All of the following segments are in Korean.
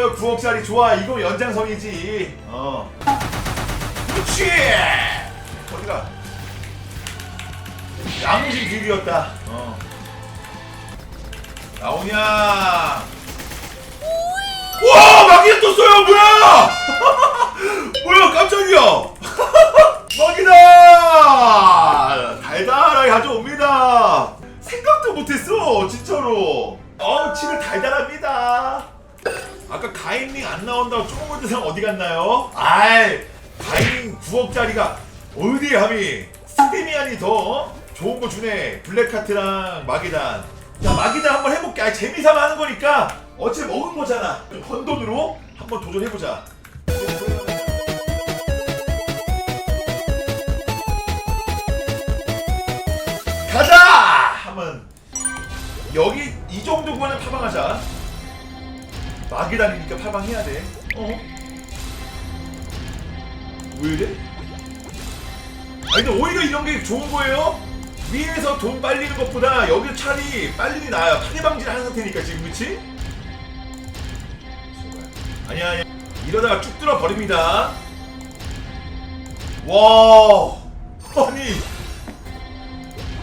떴어요 9억짜리 좋아. 이거 연장선이지. 어. 그렇지! 어디가 양심 길이었다. 어. 나오냐? 와 마기다 떴어요 뭐야 뭐야 나온다고 조금 세상 어디 갔나요? 아이 가인 9억짜리가 어디에 함이 스테미안이 더 좋은 거 주네. 블랙카트랑 마기단. 자 마기단 한번 해볼게. 아 재미삼아 하는 거니까 어차피 먹은 거잖아. 좀 헌돈으로 한번 도전해보자. 가자! 한번 여기 이 정도 구간은 파방하자 마기단이니까 파방해야 돼 어? 왜 이래? 아니 근데 오히려 이런 게 좋은 거예요 위에서 돈 빨리는 것보다 여기 차라리 빨리는 나아요 파괴 방지를 하는 상태니까 지금 그치? 아니야 아니야 이러다가 쭉 뚫어 버립니다 와 아니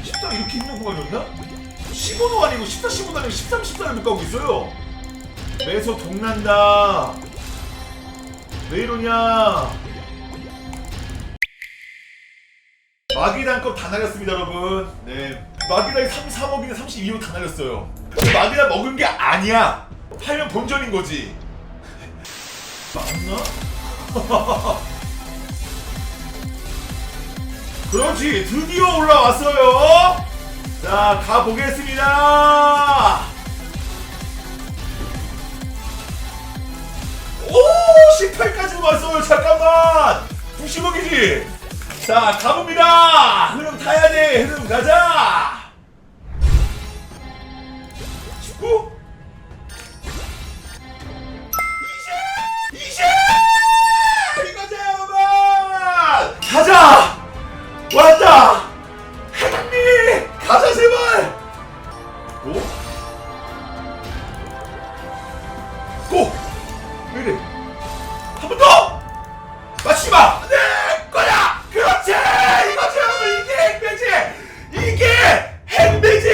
14 이렇게 있는 구간이었나? 15도 아니고 14, 15도 아니고 13, 14를 못 가고 있어요 매서 동난다. 왜 이러냐? 마기단 컵다 날렸습니다 여러분. 네. 마기단이 3, 3억이나 32억 다 날렸어요. 근데 마기단 먹은 게 아니야. 팔면 본전인 거지. 맞나? 그렇지 드디어 올라왔어요. 자 가보겠습니다 오 18까지 왔어요 잠깐만. 90억이지 자 가봅니다. 흐름 타야 돼. 흐름 가자 왜 이래? 한 번 더! 마지막! 내 거야! 그렇지! 이거지 이게 행배지! 이게 행배지!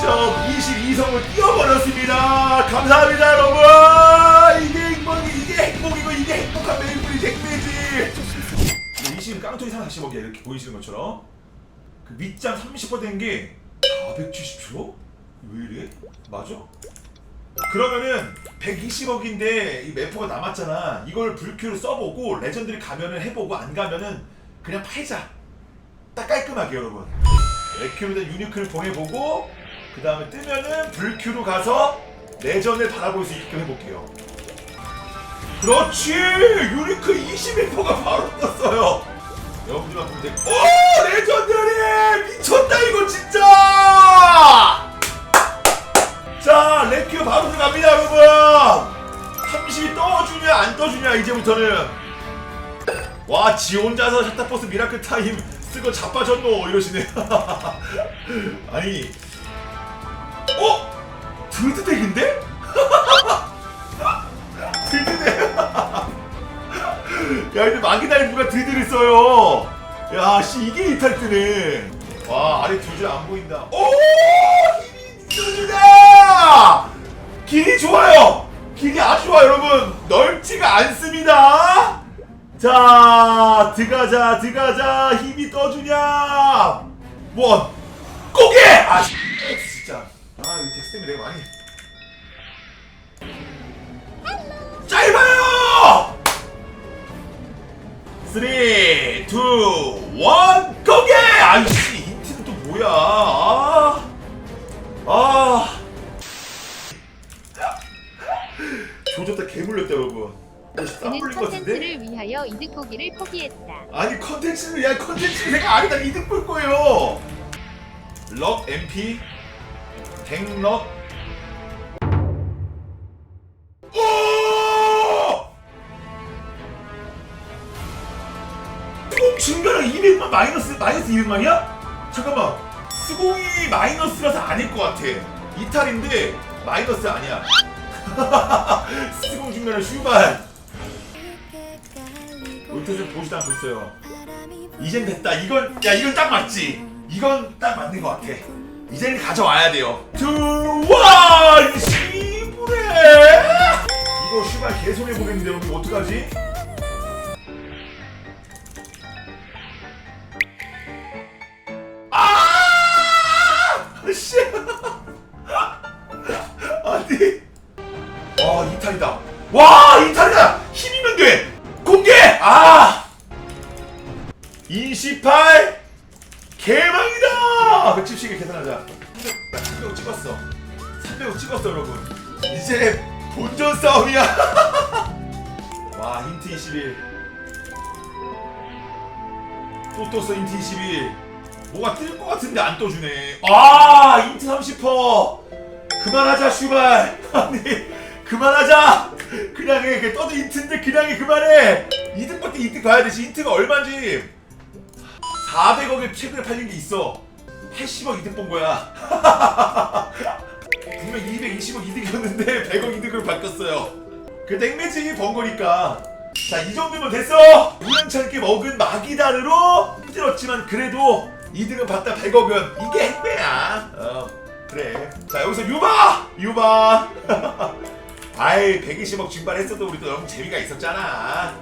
점 22성을 띄워버렸습니다 감사합니다 여러분 이게 행복이 이게 행복이고 이게 행복한 메인풀이 행배지 20 깡통이 상다시 먹이야 이렇게 보이시는 것처럼 그 밑장 30%된 게 470초? 왜 이래? 맞아? 그러면은 120억인데 이 매포가 남았잖아. 이걸 불큐로 써보고 레전드를 가면은 해보고 안 가면은 그냥 팔자. 딱 깔끔하게 여러분. 레큐로 된 유니크를 보내보고 그 다음에 뜨면은 불큐로 가서 레전을 바라볼 수 있게끔 해볼게요. 그렇지! 유니크 21%가 바로 떴어요. 여러분들만 보면 돼. 오! 레전드리 미쳤다 떠주냐 이제부터는. 와 지 혼자서 샤타버스 미라클 타임 쓰고 자빠졌노 이러시네. 아니. 어? 드드덱인데? 드드덱 야 근데 마기다리 누가 드드를 써요? 야씨 이게 이탈 뜨네. 와 아래 두 줄 안 보인다. 오! 뜨주다 길이 좋아요 아주 좋아 여러분. 넓지가 않습니다. 자 들어가자 들어가자. 힘이 떠주냐? 원 고개! 아 씨, 진짜. 아이 텍스트 때문에 내가 많이 짧아요! 3, 2, 1, 고개! 아이씨, 힌트는 또 뭐야? 조졌다 개물렸다 여러분. 쌈 그는 불린 것 같은데? 컨텐츠를 위하여 이득 보기를 포기했다. 아니 컨텐츠는 야 컨텐츠는 내가 아니다 이득 볼 거예요. 럭 MP 댕럭 오! 총 증가랑 200만 마이너스 마이너스 200만이야? 잠깐만 스공이 마이너스라서 아닐 것 같아 이탈인데 마이너스 아니야 스공 중간에 슈발. 보지도 않고 있어요. 이젠 됐다. 이건 야 이건 딱 맞지? 이건 딱 맞는 것 같아. 이제는 가져와야 돼요. 투원! 시부레! 이거 슈발 계속 해보겠는데 우리 어떡하지? 28 개망이다. 170개 계산하자. 300 찍었어. 300 찍었어 여러분. 이제 본전 싸움이야. 와 힌트 21. 또 떴어 힌트 21. 뭐가 뜰 것 같은데 안 떠주네. 아 힌트 30퍼. 그만하자 슈발. 아니 그만하자. 그냥 해. 그 떠도 힌트인데 그냥 해 그만해. 이득밖에 이득 봐야 되지. 힌트가 얼마인지. 400억에 최근에 팔린 게 있어. 80억 이득 본 거야. 분명 220억 이득이었는데 100억 이득으로 바뀌었어요. 그 땡매지 번 거니까. 자, 이 정도면 됐어! 우연찮게 먹은 마기단으로 힘들었지만 그래도 이득은 봤다 100억은. 이게 행배야. 어, 그래. 자, 여기서 유바! 유바! 아이, 120억 증발했어도 우리 또 너무 재미가 있었잖아.